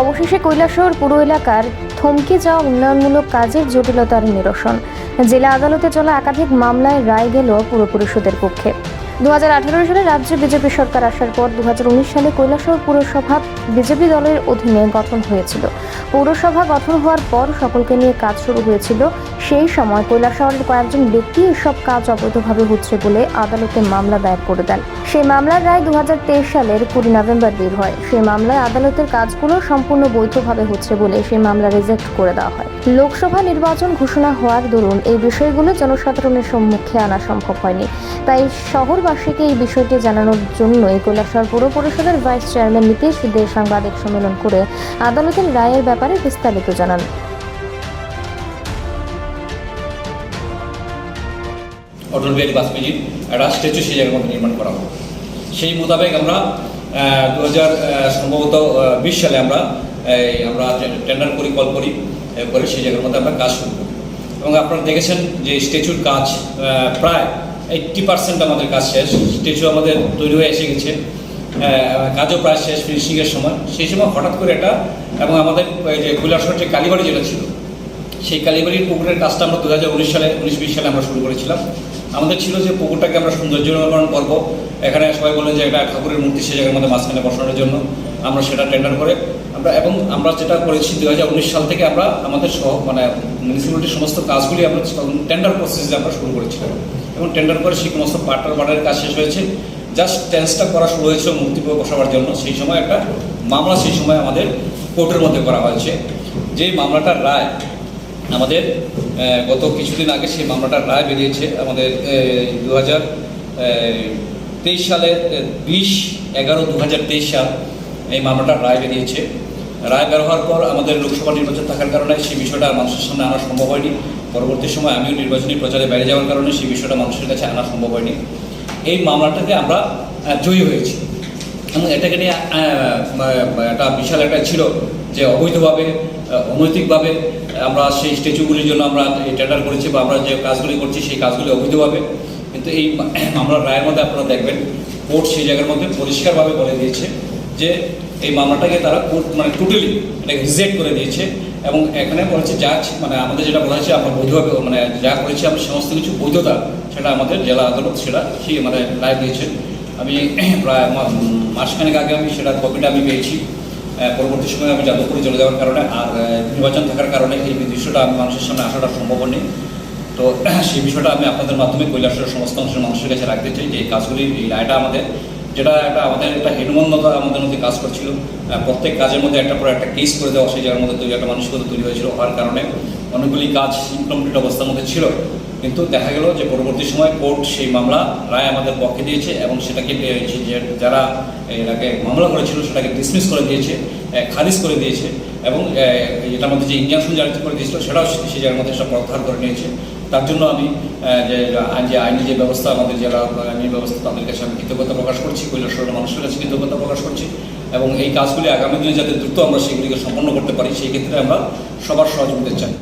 অবশেষে কৈলাসহর পুরো এলাকার থমকে যাওয়া উন্নয়নমূলক কাজের জটিলতার নিরসন। জেলা আদালতে চলা একাধিক মামলায় রায় গেল পুর পরিষদের পক্ষে। দু হাজার আঠারো সালে রাজ্যে বিজেপি সরকার আসার পর দু সালে কৈলাসহর পুরসভা বিজেপি দলের অধীনে গঠন হয়েছিল। পৌরসভা গঠন হওয়ার পর সকলকে নিয়ে কাজ শুরু হয়েছিল। সেই সময় কৈলাসহরের কয়েকজন ব্যক্তি এসব কাজ অবৈধভাবে হচ্ছে বলে আদালতে মামলা দায়ের করে দেন। সেই মামলার রায় দু হাজার তেইশ সালের কুড়ি নভেম্বর বের হয়। সেই মামলায় আদালতের কাজগুলো সম্পূর্ণ বৈধভাবে হচ্ছে বলে সেই মামলা রিজেক্ট করে দেওয়া হয়। লোকসভা নির্বাচন ঘোষণা হওয়ার দরুন এই বিষয়গুলো জনসাধারণের সম্মুখে আনা সম্ভব হয়নি। তাই শহরবাসীকে এই বিষয়টি জানানোর জন্যই কৈলাসহর পুর পরিষদের ভাইস চেয়ারম্যান নীতিশ দে সাংবাদিক সম্মেলন করে আদালতের রায়ের ব্যাপারে বিস্তারিত জানান। অটল বিহারী বাজপেয়ীর একটা স্ট্যাচু সেই জায়গার নির্মাণ করা হবে সেই মোতাবেক আমরা দু হাজার সম্ভবত বিশ সালে আমরা আমরা টেন্ডার করি কল করি এ, করে সেই জায়গার মধ্যে আমরা কাজ শুরু করি। এবং আপনারা দেখেছেন যে স্ট্যাচুর কাজ প্রায় এইট্টি পার্সেন্ট আমাদের কাজ শেষ। স্ট্যাচু আমাদের তৈরি হয়ে এসে গেছে। কাজও প্রায় শেষ ফিনিশিংয়ের সময়। সেই সময় হঠাৎ করে এটা এবং আমাদের যে কৈলাসহর যে কালীবাড়ি যেটা ছিল, সেই কালীবাড়ির পুকুরের কাজটা আমরা দু হাজার উনিশ সালে, উনিশ বিশ সালে আমরা শুরু করেছিলাম। আমাদের ছিল যে পুকুরটাকে আমরা সৌন্দর্যকরণ করব। এখানে সবাই বলেন যে এটা ঠাকুরের মূর্তি সেই জায়গার মধ্যে মাঝখানে বসানোর জন্য। আমরা সেটা টেন্ডার করে, আমরা এবং আমরা যেটা করেছি দু সাল থেকে আমরা আমাদের সহ মানে মিউনিসিপ্যালিটির সমস্ত কাজগুলি আমরা টেন্ডার প্রসেসে আমরা শুরু করেছিলাম এবং টেন্ডার করে সেই সমস্ত পার্টার বার্ডারের কাজ শেষ হয়েছে। জাস্ট টেন্সটা করা শুরু হয়েছিল মূর্তি বসাবার জন্য। সেই সময় একটা মামলা সেই সময় আমাদের কোর্টের মধ্যে করা হয়েছে। যে মামলাটার রায় আমাদের গত কিছুদিন আগে সেই মামলাটার রায় বেরিয়েছে আমাদের দু হাজার তেইশ সালের বিশ এগারো দু সাল। এই মামলাটার রায় বেরিয়েছে। রায় বের হওয়ার পর আমাদের লোকসভা নির্বাচন থাকার কারণে সেই বিষয়টা মানুষের সামনে আনা সম্ভব হয়নি। পরবর্তী সময় আমিও নির্বাচনী প্রচারে বাইরে যাওয়ার কারণে সেই বিষয়টা মানুষের কাছে আনা সম্ভব হয়নি। এই মামলাটাকে আমরা জয়ী হয়েছি। এবং এটাকে নিয়ে একটা বিশাল একটা ছিল যে অবৈধভাবে অনৈতিকভাবে আমরা সেই স্ট্যাচুগুলির জন্য আমরা টেন্ডার করেছি বা আমরা যে কাজগুলি করছি সেই কাজগুলি অবৈধভাবে। কিন্তু এই মামলার রায়ের মধ্যে আপনারা দেখবেন, কোর্ট সেই জায়গার মধ্যে পরিষ্কারভাবে বলে দিয়েছে যে এই মামলাটাকে তারা কোর্ট মানে টোটালি এটাকে রিজেক্ট করে দিয়েছে এবং এখানে বলেছে ছি- মানে আমাদের যেটা বলা হয়েছে, আমরা বৈধভাবে মানে যা করেছি, আমরা সমস্ত কিছু বৈধতা সেটা আমাদের জেলা আদালত সেটা সেই মানে রায় দিয়েছেন আমি প্রায় মাসখানেক আগে আমি সেটা কপিটা আমি পেয়েছি। পরবর্তী সময়ে আমি যাদবপুরে চলে যাওয়ার কারণে আর নির্বাচন থাকার কারণে এই দৃশ্যটা আমি মানুষের সামনে আসাটা সম্ভব নেই তো, সেই বিষয়টা আমি আপনাদের মাধ্যমে কৈলাসের সমস্ত অংশের মানুষের কাছে রাখতে চাই যে এই কাজগুলি, এই রায়টা আমাদের যেটা একটা আমাদের একটা হেডমন্যতা আমাদের মধ্যে কাজ করছিল। প্রত্যেক কাজের মধ্যে একটা পর একটা কেস করে দেওয়া সেই জায়গার মধ্যে তৈরি একটা মানসিকতা তৈরি হয়েছিল। হওয়ার কারণে অনেকগুলি কাজ ইনকমপ্লিট অবস্থার মধ্যে ছিল। কিন্তু দেখা গেল যে পরবর্তী সময় কোর্ট সেই মামলা রায় আমাদের পক্ষে দিয়েছে এবং সেটাকে যারা এটাকে মামলা করেছিল সেটাকে ডিসমিস করে দিয়েছে খারিজ করে দিয়েছে এবং এটার মধ্যে যে ইঞ্জাকশন জারি করে দিয়েছিল সেটাও সে- জায়গার মধ্যে সেটা প্রত্যাহার করে নিয়েছে। তার জন্য আমি যে যে আইনি যে ব্যবস্থা, আমাদের জেলা আইনি ব্যবস্থা, তাদের কাছে আমি কৃতজ্ঞতা প্রকাশ করছি কৈলাসরের মানুষের কাছে কৃতজ্ঞতা প্রকাশ করছি এবং এই কাজগুলি আগামী দিনে যাতে দ্রুত আমরা সেগুলিকে সম্পন্ন করতে পারি, সেই ক্ষেত্রে আমরা সবার সহযোগিতা চাই।